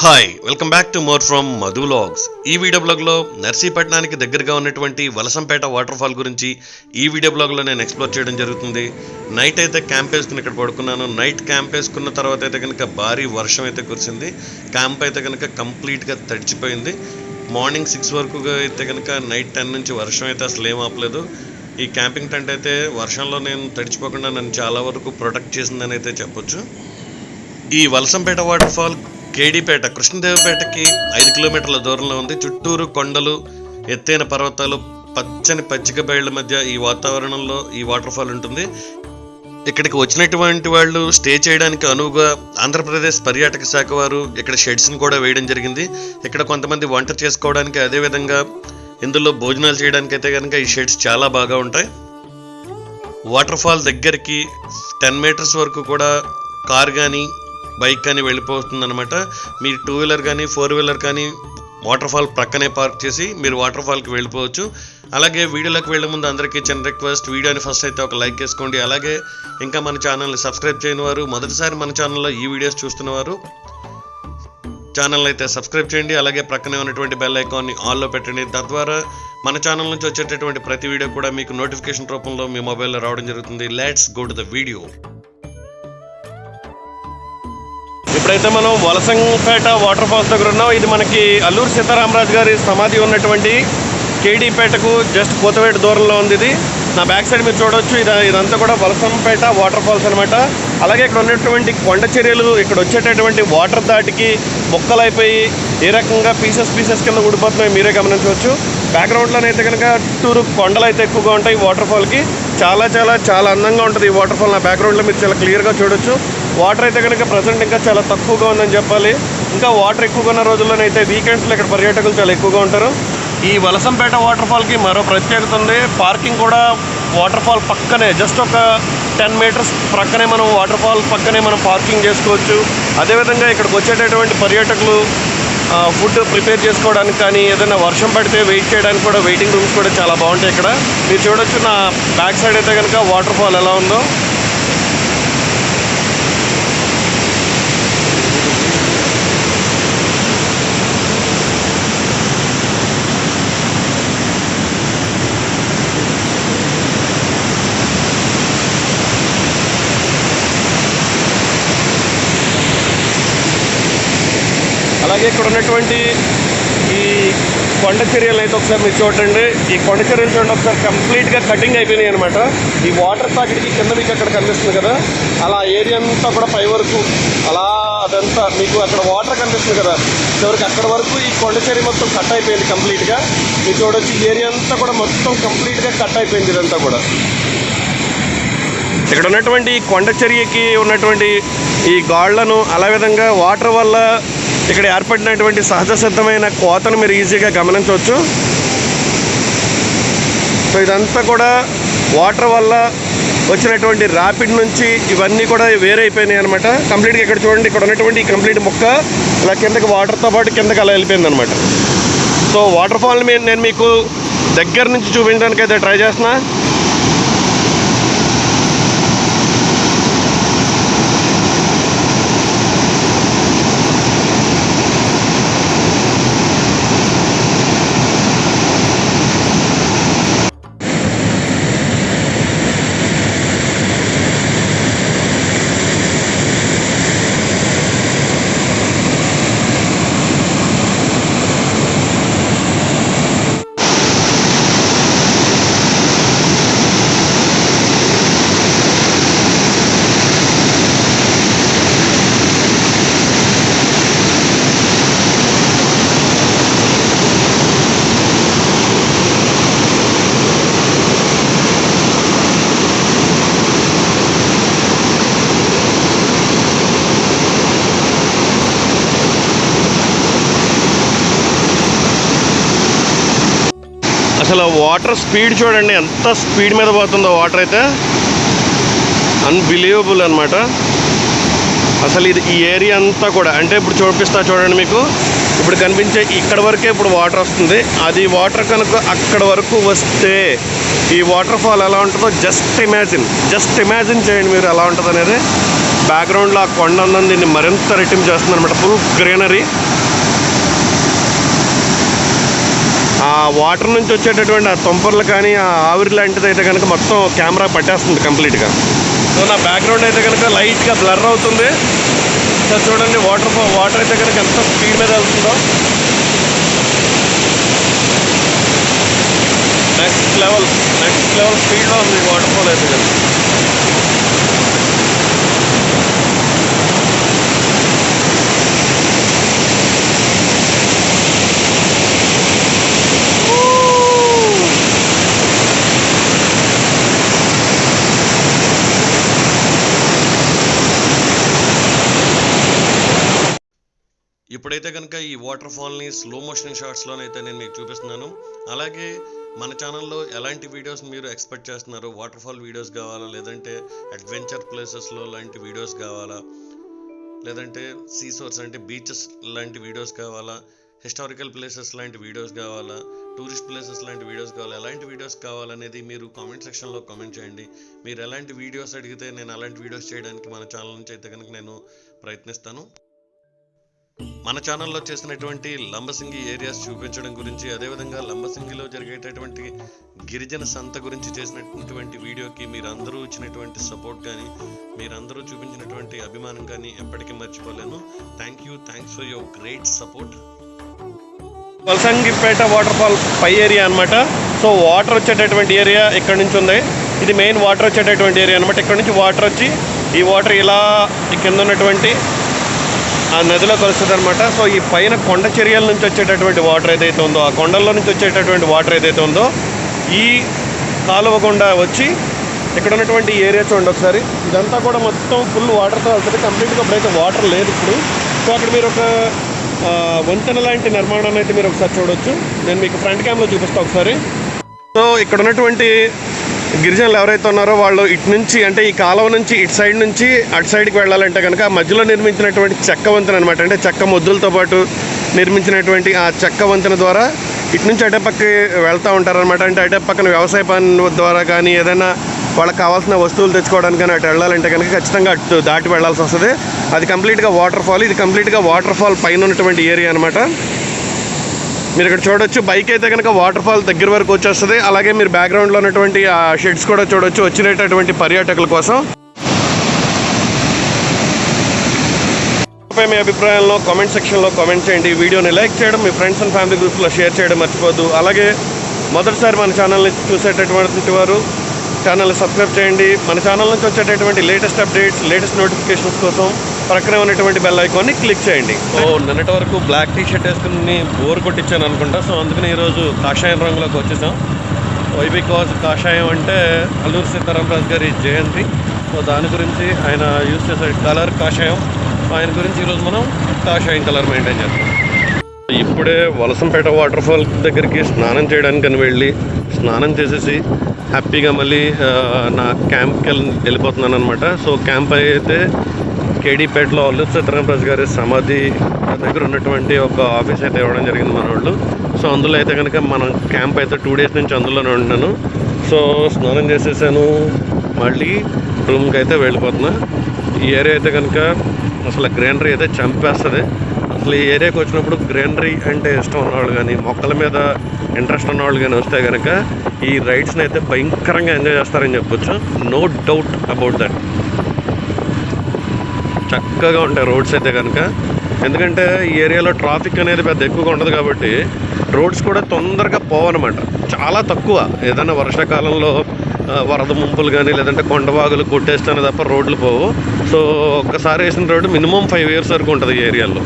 Hi welcome back to more from Madhu vlogs ఈ video బ్లాగ్లో నర్సీపట్నానికి దగ్గరగా ఉన్నటువంటి వలసంపేట వాటర్ఫాల్ గురించి ఈ వీడియో బ్లాగ్లో నేను ఎక్స్ప్లోర్ చేయడం జరుగుతుంది. నైట్ అయితే క్యాంప్ వేసుకుని ఇక్కడ పడుకున్నాను. నైట్ క్యాంప్ వేసుకున్న తర్వాత అయితే కనుక భారీ వర్షం అయితే కురిసింది. క్యాంప్ అయితే కనుక కంప్లీట్గా తడిచిపోయింది. మార్నింగ్ సిక్స్ వరకు అయితే కనుక నైట్ టెన్ నుంచి వర్షం అయితే అసలు ఏం ఆపలేదు. ఈ క్యాంపింగ్ టెంట్ అయితే వర్షంలో నేను తడిచిపోకుండా నన్ను చాలా వరకు ప్రొటెక్ట్ చేసిందని అయితే చెప్పొచ్చు. ఈ వలసంపేట వాటర్ ఫాల్ కేడీపేట కృష్ణదేవపేటకి ఐదు కిలోమీటర్ల దూరంలో ఉంది. చుట్టూరు కొండలు ఎత్తైన పర్వతాలు పచ్చని పచ్చిక బయళ్ళ మధ్య ఈ వాతావరణంలో ఈ వాటర్ ఫాల్ ఉంటుంది. ఇక్కడికి వచ్చినటువంటి వాళ్ళు స్టే చేయడానికి అనువుగా ఆంధ్రప్రదేశ్ పర్యాటక శాఖ వారు ఇక్కడ షెడ్స్ని కూడా వేయడం జరిగింది. ఇక్కడ కొంతమంది వంట చేసుకోవడానికి అదేవిధంగా ఇందులో భోజనాలు చేయడానికి అయితే కనుక ఈ షెడ్స్ చాలా బాగా ఉంటాయి. వాటర్ ఫాల్ దగ్గరికి టెన్ మీటర్స్ వరకు కూడా కార్ కానీ బైక్ కానీ వెళ్ళిపోతుందనమాట మీరు టూ వీలర్ కానీ ఫోర్ వీలర్ కానీ వాటర్ ఫాల్ ప్రక్కనే పార్క్ చేసి మీరు వాటర్ ఫాల్కి వెళ్ళిపోవచ్చు. అలాగే వీడియోలోకి వెళ్ళే ముందు అందరికీ చిన్న రిక్వెస్ట్ వీడియోని ఫస్ట్ అయితే ఒక లైక్ చేసుకోండి అలాగే ఇంకా మన ఛానల్ని సబ్స్క్రైబ్ చేయని వారు మొదటిసారి మన ఛానల్లో ఈ వీడియోస్ చూస్తున్నవారు ఛానల్ అయితే సబ్స్క్రైబ్ చేయండి. అలాగే ప్రక్కనే ఉన్నటువంటి బెల్ ఐకాన్ని ఆన్లో పెట్టండి. తద్వారా మన ఛానల్ నుంచి వచ్చేటటువంటి ప్రతి వీడియో కూడా మీకు నోటిఫికేషన్ రూపంలో మీ మొబైల్లో రావడం జరుగుతుంది. Let's go to the video ఇప్పుడైతే మనం వలసంపేట వాటర్ ఫాల్స్ దగ్గర ఉన్నాం. ఇది మనకి అల్లూరు సీతారామరాజు గారి సమాధి ఉన్నటువంటి కేడీపేటకు జస్ట్ కోతవేట దూరంలో ఉంది ఇది. నా బ్యాక్ సైడ్ మీరు చూడొచ్చు. ఇది ఇదంతా కూడా వలసంపేట వాటర్ ఫాల్స్ అనమాట అలాగే ఇక్కడ ఉన్నటువంటి కొండ చర్యలు ఇక్కడ వచ్చేటటువంటి వాటర్ దాటికి మొక్కలైపోయి ఏ రకంగా పీసెస్ పీసెస్ కింద ఊడిపోతున్నాయి మీరే గమనించవచ్చు. బ్యాక్గ్రౌండ్లోనైతే కనుక టూరు కొండలు అయితే ఎక్కువగా ఉంటాయి వాటర్ ఫాల్కి. చాలా చాలా చాలా అందంగా ఉంటుంది ఈ వాటర్ ఫాల్. నా బ్యాక్గ్రౌండ్లో మీరు చాలా క్లియర్గా చూడొచ్చు. వాటర్ అయితే కనుక ప్రజెంట్ ఇంకా చాలా తక్కువగా ఉందని చెప్పాలి. ఇంకా వాటర్ ఎక్కువగా ఉన్న రోజుల్లోనైతే వీకెండ్స్లో ఇక్కడ పర్యాటకులు చాలా ఎక్కువగా ఉంటారు. ఈ వలసంపేట వాటర్ఫాల్కి మరో ప్రత్యేకత ఉంది. పార్కింగ్ కూడా వాటర్ ఫాల్ పక్కనే జస్ట్ ఒక టెన్ మీటర్స్ ప్రక్కనే మనం వాటర్ ఫాల్ పక్కనే మనం పార్కింగ్ చేసుకోవచ్చు. అదేవిధంగా ఇక్కడికి వచ్చేటటువంటి పర్యాటకులు ఫుడ్ ప్రిపేర్ చేసుకోవడానికి కానీ ఏదైనా వర్షం పడితే వెయిట్ చేయడానికి కూడా వెయిటింగ్ రూమ్స్ కూడా చాలా బాగుంటాయి ఇక్కడ. మీరు చూడొచ్చు నా బ్యాక్ సైడ్ అయితే కనుక వాటర్ ఫాల్ ఎలా ఉందో. ఇక్కడ ఉన్నటువంటి ఈ కొండ చర్యలు అయితే ఒకసారి మీరు చూడండి. ఈ కొండ చర్యలు చూడండి ఒకసారి కంప్లీట్గా కటింగ్ అయిపోయినాయి అనమాట ఈ వాటర్ తాకిడికి కింద మీకు అక్కడ కనిపిస్తుంది కదా. అలా ఏరియా అంతా కూడా పై వరకు అలా అదంతా మీకు అక్కడ వాటర్ కనిపిస్తుంది కదా. చివరికి అక్కడ వరకు ఈ కొండ చర్య మొత్తం కట్ అయిపోయింది కంప్లీట్గా మీరు చూడొచ్చు ఈ ఏరియా అంతా కూడా మొత్తం కంప్లీట్గా కట్ అయిపోయింది ఇదంతా కూడా. ఇక్కడ ఉన్నటువంటి కొండచర్యకి కొండ చర్యకి ఉన్నటువంటి ఈ గాళ్ళను అలా విధంగా వాటర్ వల్ల ఇక్కడ ఏర్పడినటువంటి సహజ సిద్ధమైన కోతను మీరు ఈజీగా గమనించవచ్చు. సో ఇదంతా కూడా వాటర్ వల్ల వచ్చినటువంటి ర్యాపిడ్ నుంచి ఇవన్నీ కూడా వేరైపోయినాయి అనమాట కంప్లీట్గా ఇక్కడ చూడండి ఇక్కడ ఉన్నటువంటి కంప్లీట్ మొక్క ఇలా కిందకి వాటర్తో పాటు కిందకి అలా వెళ్ళిపోయింది అనమాట సో వాటర్ ఫాల్ నేను మీకు దగ్గర నుంచి చూపించడానికి అయితే ట్రై చేస్తున్నా. అసలు వాటర్ స్పీడ్ చూడండి ఎంత స్పీడ్ మీద పోతుందో వాటర్ అయితే. అన్బిలీవబుల్ అనమాట అసలు ఇది ఈ ఏరియా అంతా కూడా అంటే ఇప్పుడు చూపిస్తా చూడండి మీకు. ఇప్పుడు కనిపించే ఇక్కడ వరకే ఇప్పుడు వాటర్ వస్తుంది. అది వాటర్ కనుక అక్కడ వరకు వస్తే ఈ వాటర్ ఫాల్ ఎలా ఉంటుందో జస్ట్ ఇమాజిన్ జస్ట్ ఇమాజిన్ చేయండి మీరు ఎలా ఉంటుంది అనేది బ్యాక్గ్రౌండ్లో ఆ కొండ అన్నం దీన్ని మరింత రెట్టింపు చేస్తుంది అనమాట ఫుల్ గ్రీనరీ ఆ వాటర్ నుంచి వచ్చేటటువంటి ఆ తుంపర్లు కానీ ఆ ఆవిరి లాంటిది అయితే కనుక మొత్తం కెమెరా పట్టేస్తుంది కంప్లీట్గా. సో నా బ్యాక్గ్రౌండ్ అయితే కనుక లైట్గా బ్లర్ అవుతుంది. సో చూడండి వాటర్ వాటర్ అయితే కనుక ఎంత స్పీడ్ మీద వెళ్తుందో. నెక్స్ట్ లెవెల్ నెక్స్ట్ లెవెల్ స్పీడ్లో ఉంది వాటర్ ఫాల్ అయితే కనుక ఇప్పుడైతే కనుక ఈ వాటర్ ఫాల్ని స్లో మోషన్ షార్ట్స్లోనైతే నేను మీకు చూపిస్తున్నాను. అలాగే మన ఛానల్లో ఎలాంటి వీడియోస్ మీరు ఎక్స్పెక్ట్ చేస్తున్నారు వాటర్ ఫాల్ వీడియోస్ కావాలా లేదంటే అడ్వెంచర్ ప్లేసెస్లో లాంటి వీడియోస్ కావాలా లేదంటే సీసోర్స్ అంటే బీచెస్ లాంటి వీడియోస్ కావాలా హిస్టారికల్ ప్లేసెస్ లాంటి వీడియోస్ కావాలా టూరిస్ట్ ప్లేసెస్ లాంటి వీడియోస్ కావాలా ఎలాంటి వీడియోస్ కావాలనేది మీరు కామెంట్ సెక్షన్లో కామెంట్ చేయండి. మీరు ఎలాంటి వీడియోస్ అడిగితే నేను అలాంటి వీడియోస్ చేయడానికి మన ఛానల్ నుంచి అయితే కనుక నేను ప్రయత్నిస్తాను. మన ఛానల్లో చేసినటువంటి లంబసింగి ఏరియాస్ చూపించడం గురించి అదేవిధంగా లంబసింగిలో జరిగేటటువంటి గిరిజన సంత గురించి చేసినటువంటి వీడియోకి మీరందరూ ఇచ్చినటువంటి సపోర్ట్ కానీ మీరందరూ చూపించినటువంటి అభిమానం కానీ ఎప్పటికీ మర్చిపోలేను. Thank you thanks for your great support Valasangipeta waterfall pi area అనమాట సో వాటర్ వచ్చేటటువంటి ఏరియా ఇక్కడ నుంచి ఉంది. ఇది మెయిన్ వాటర్ వచ్చేటటువంటి ఏరియా అనమాట ఇక్కడ నుంచి వాటర్ వచ్చి ఈ వాటర్ ఇలా కింద ఉన్నటువంటి ఆ నదిలో కలుస్తుంది అనమాట సో ఈ పైన కొండ చర్యల నుంచి వచ్చేటటువంటి వాటర్ ఏదైతే ఉందో ఆ కొండల్లో నుంచి వచ్చేటటువంటి వాటర్ ఏదైతే ఉందో ఈ కాలువ గుండా వచ్చి ఇక్కడ ఉన్నటువంటి ఏరియా చూడండి ఒకసారి. ఇదంతా కూడా మొత్తం ఫుల్ వాటర్తో వెళ్తుంది. కంప్లీట్గా ఇప్పుడైతే వాటర్ లేదు ఇప్పుడు. సో అక్కడ మీరు ఒక వంతెన లాంటి నిర్మాణాన్ని అయితే మీరు ఒకసారి చూడొచ్చు. నేను మీకు ఫ్రంట్ క్యామ్లో చూపిస్తాను ఒకసారి. సో ఇక్కడ ఉన్నటువంటి గిరిజనులు ఎవరైతే ఉన్నారో వాళ్ళు ఇటు నుంచి అంటే ఈ కాలువ నుంచి ఇటు సైడ్ నుంచి అటు సైడ్కి వెళ్ళాలంటే కనుక ఆ మధ్యలో నిర్మించినటువంటి చెక్క వంతెన అనమాట అంటే చెక్క మొద్దులతో పాటు నిర్మించినటువంటి ఆ చెక్క వంతెన ద్వారా ఇటు నుంచి అటే పక్కకి వెళ్తూ ఉంటారనమాట అంటే అటే పక్కన వ్యవసాయ పని ద్వారా కానీ ఏదైనా వాళ్ళకి కావాల్సిన వస్తువులు తెచ్చుకోవడానికి కానీ అటు వెళ్ళాలంటే కనుక ఖచ్చితంగా అటు దాటి వెళ్ళాల్సి వస్తుంది. అది కంప్లీట్గా వాటర్ ఫాల్ ఇది కంప్లీట్గా వాటర్ ఫాల్ పైన ఉన్నటువంటి ఏరియా అనమాట మీరు ఇక్కడ చూడొచ్చు బైక్ అయితే కనుక వాటర్ ఫాల్ దగ్గర వరకు వచ్చేస్తుంది. అలాగే మీరు బ్యాక్గ్రౌండ్లో ఉన్నటువంటి షెడ్స్ కూడా చూడొచ్చు వచ్చినటువంటి పర్యాటకుల కోసం. మీ అభిప్రాయాలను కామెంట్ సెక్షన్లో కామెంట్ చేయండి. వీడియోని లైక్ చేయడం మీ ఫ్రెండ్స్ అండ్ ఫ్యామిలీ గ్రూప్లో షేర్ చేయడం మర్చిపోద్దు అలాగే మొదటిసారి మన ఛానల్ని చూసేటటువంటి వారు ఛానల్ని సబ్స్క్రైబ్ చేయండి. మన ఛానల్ నుంచి వచ్చేటటువంటి లేటెస్ట్ అప్డేట్స్ లేటెస్ట్ నోటిఫికేషన్స్ కోసం ప్రక్కనే ఉన్నటువంటి బెల్ ఐకాన్ని క్లిక్ చేయండి. సో నిన్నటి వరకు బ్లాక్ టీ షర్ట్ వేసుకుని బోర్ కొట్టించాను అనుకుంటా. సో అందుకని ఈరోజు కాషాయం రంగులోకి వచ్చేసాం. వై బికాజ్ కాషాయం అంటే అల్లూరు సీతారామరాజు గారి జయంతి. సో దాని గురించి ఆయన యూజ్ చేసే కలర్ కాషాయం. ఆయన గురించి ఈరోజు మనం కాషాయం కలర్ మెయింటైన్ చేస్తాం ఇప్పుడే వలసంపేట వాటర్ఫాల్ దగ్గరికి స్నానం చేయడానికి అని వెళ్ళి స్నానం చేసేసి హ్యాపీగా మళ్ళీ నా క్యాంప్కి వెళ్ళి వెళ్ళిపోతున్నాను అనమాట సో క్యాంప్ అయితే కేడీపేటలో అల్లు సీతారామరాజు గారి సమాధి దగ్గర ఉన్నటువంటి ఒక ఆఫీస్ అయితే ఇవ్వడం జరిగింది మన వాళ్ళు. సో అందులో అయితే కనుక మనం క్యాంప్ అయితే టూ డేస్ నుంచి అందులోనే ఉంటున్నాను. సో స్నానం చేసేసాను. మళ్ళీ రూమ్కి అయితే వెళ్ళిపోతున్నా. ఈ ఏరియా అయితే కనుక అసలు గ్రీనరీ అయితే చంపేస్తుంది. అసలు ఈ ఏరియాకి వచ్చినప్పుడు గ్రీనరీ అంటే ఇష్టం ఉన్నవాళ్ళు కానీ మొక్కల మీద ఇంట్రెస్ట్ ఉన్నవాళ్ళు కానీ వస్తే కనుక ఈ రైడ్స్ని అయితే భయంకరంగా ఎంజాయ్ చేస్తారని చెప్పొచ్చు. No doubt about that. చక్కగా ఉంటాయి రోడ్స్ అయితే కనుక. ఎందుకంటే ఈ ఏరియాలో ట్రాఫిక్ అనేది పెద్ద ఎక్కువగా ఉండదు కాబట్టి రోడ్స్ కూడా తొందరగా పోవనమాట చాలా తక్కువ. ఏదైనా వర్షాకాలంలో వరద ముంపులు కానీ లేదంటే కొండవాగులు కొట్టేస్తానే తప్ప రోడ్లు పోవు. సో ఒక్కసారి వేసిన రోడ్డు మినిమం ఫైవ్ ఇయర్స్ వరకు ఉంటుంది ఈ ఏరియాలో.